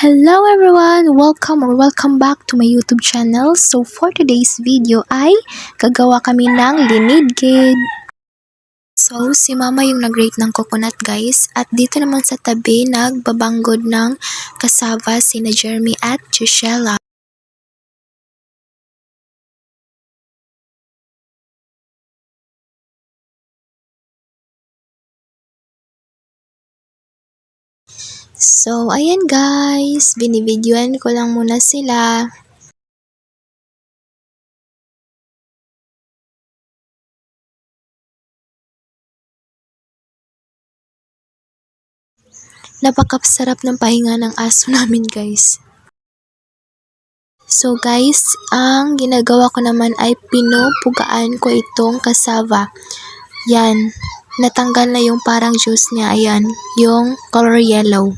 Hello everyone! Welcome or welcome back to my YouTube channel. So for today's video ay gagawa kami ng linidgid. So si mama yung nag-rate ng coconut guys at dito naman sa tabi nagbabanggod ng kasava sina Jeremy at Gisela. So, ayan guys, binibidyoan ko lang muna sila. Napakasarap ng pahinga ng aso namin guys. So guys, ang ginagawa ko naman ay pinupugaan ko itong kasava. Yan, natanggal na yung parang juice niya, ayan, yung color yellow.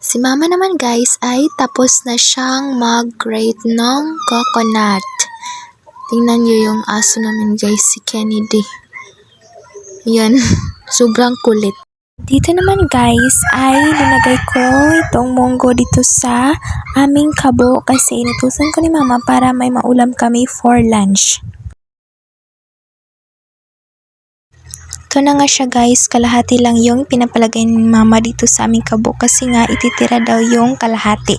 Si mama naman guys ay tapos na siyang mag-grate ng coconut. Tingnan niyo yung aso namin guys, si Kennedy. Yan, sobrang kulit. Dito naman guys ay nilagay ko itong munggo dito sa aming kabo kasi inutusan ko ni mama para may maulam kami for lunch. Ito na nga siya guys, kalahati lang yung pinapalagay ni mama dito sa aming kabo kasi nga ititira daw yung kalahati.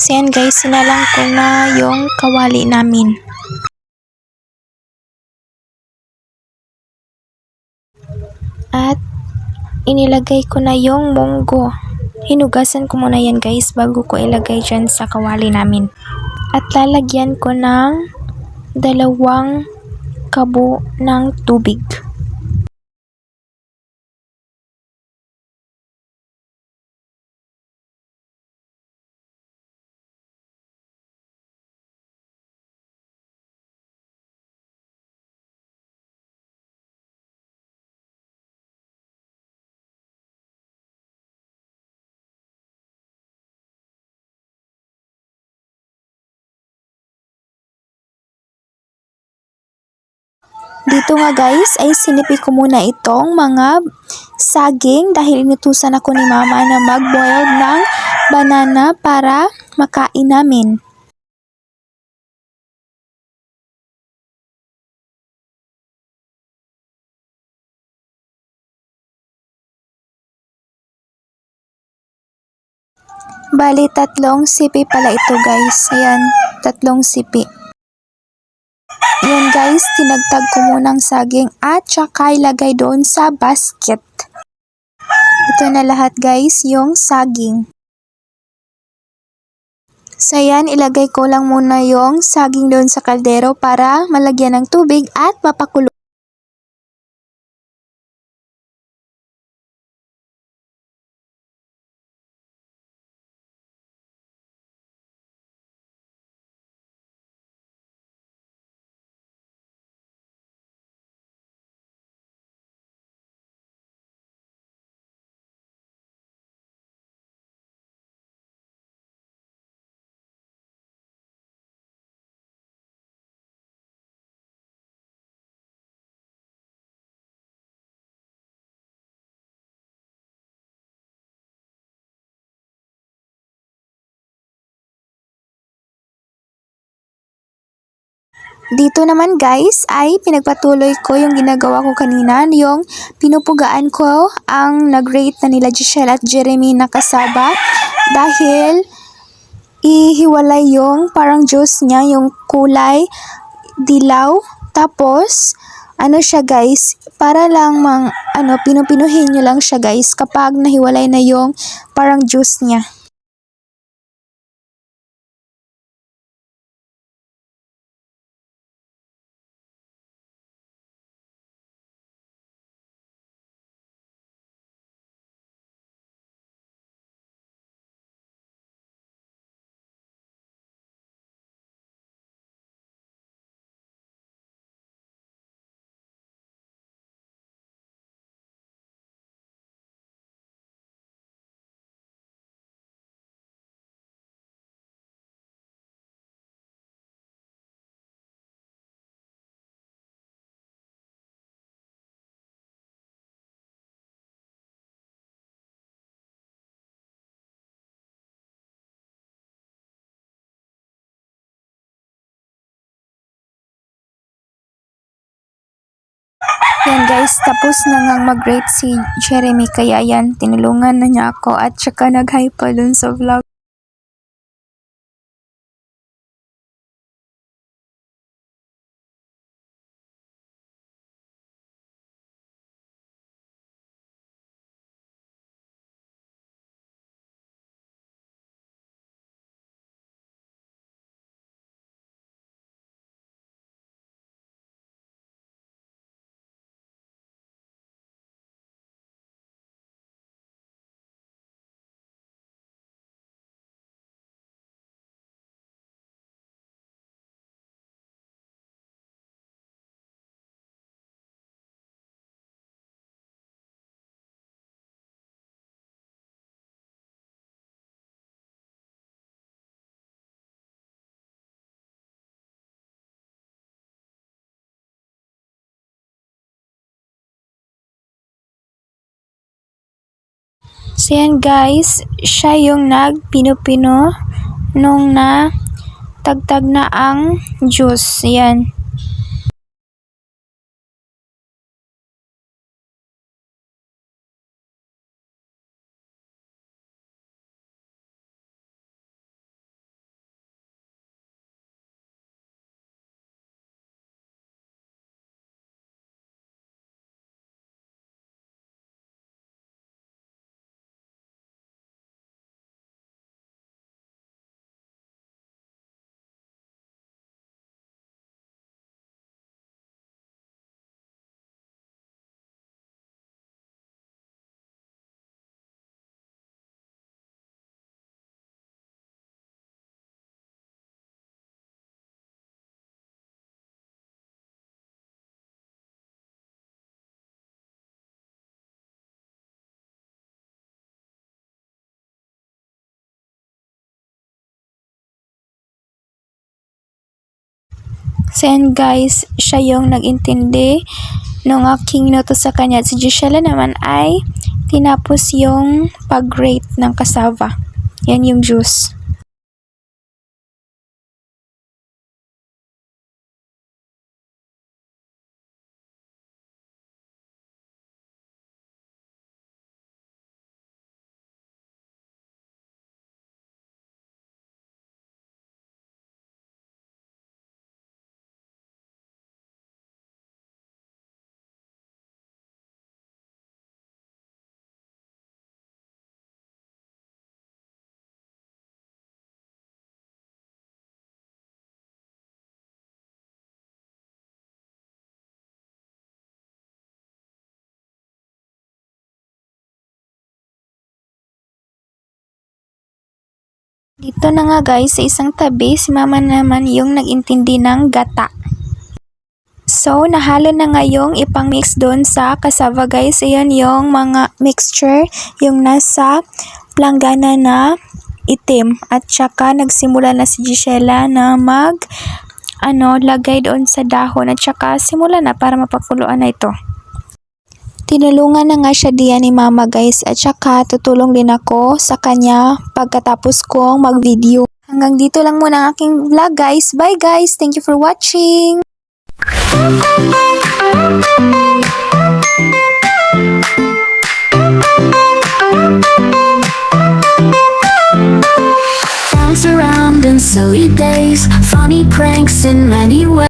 So guys, sinalang ko na yung kawali namin. At inilagay ko na yung munggo. Hinugasan ko muna yan guys bago ko ilagay dyan sa kawali namin. At lalagyan ko ng dalawang kabo ng tubig. Dito nga guys ay sinipi ko muna itong mga saging dahil inutusan ako ni mama na mag-boil ng banana para makain namin. Bali, tatlong sipi pala ito guys. Ayan, tatlong sipi. Yan guys, tinagtag ko munang saging at saka ilagay doon sa basket. Ito na lahat guys, yung saging. So yan, ilagay ko lang muna yung saging doon sa kaldero para malagyan ng tubig at mapakulo. Dito naman guys ay pinagpatuloy ko yung ginagawa ko kanina, yung pinupugaan ko ang nag-rate na nila Giselle at Jeremy na kasaba dahil ihiwalay yung parang juice niya, yung kulay dilaw. Tapos, ano siya guys, para lang mang, ano, pinupinuhin nyo lang siya guys kapag nahiwalay na yung parang juice niya. Yan guys, tapos na nga mag-rate si Jeremy. Kaya yan, tinulungan na niya ako. At saka nag-hi pa dun sa vlog. So yan guys, siya yung nagpino-pino nung na tagtag na ang juice. Yan. So guys, siya yung nag-intindi nung aking inutos sa kanya. At si Gisela naman ay tinapos yung pag-rate ng cassava. Yan yung juice. Dito na nga guys, sa isang tabi, si mama naman yung nag-intindi ng gata. So, nahalo na nga yung ipang-mix doon sa cassava guys. Ayan yung mga mixture, yung nasa planggana na itim. At saka nagsimula na si Gisela na mag ano, lagay doon sa dahon at saka simula na para mapakuluan na ito. Tinulungan na nga siya diyan ni mama guys at saka tutulong din ako sa kanya pagkatapos kong mag-video. Hanggang dito lang muna ang aking vlog guys. Bye guys! Thank you for watching! Dance around in silly days, funny pranks in many ways.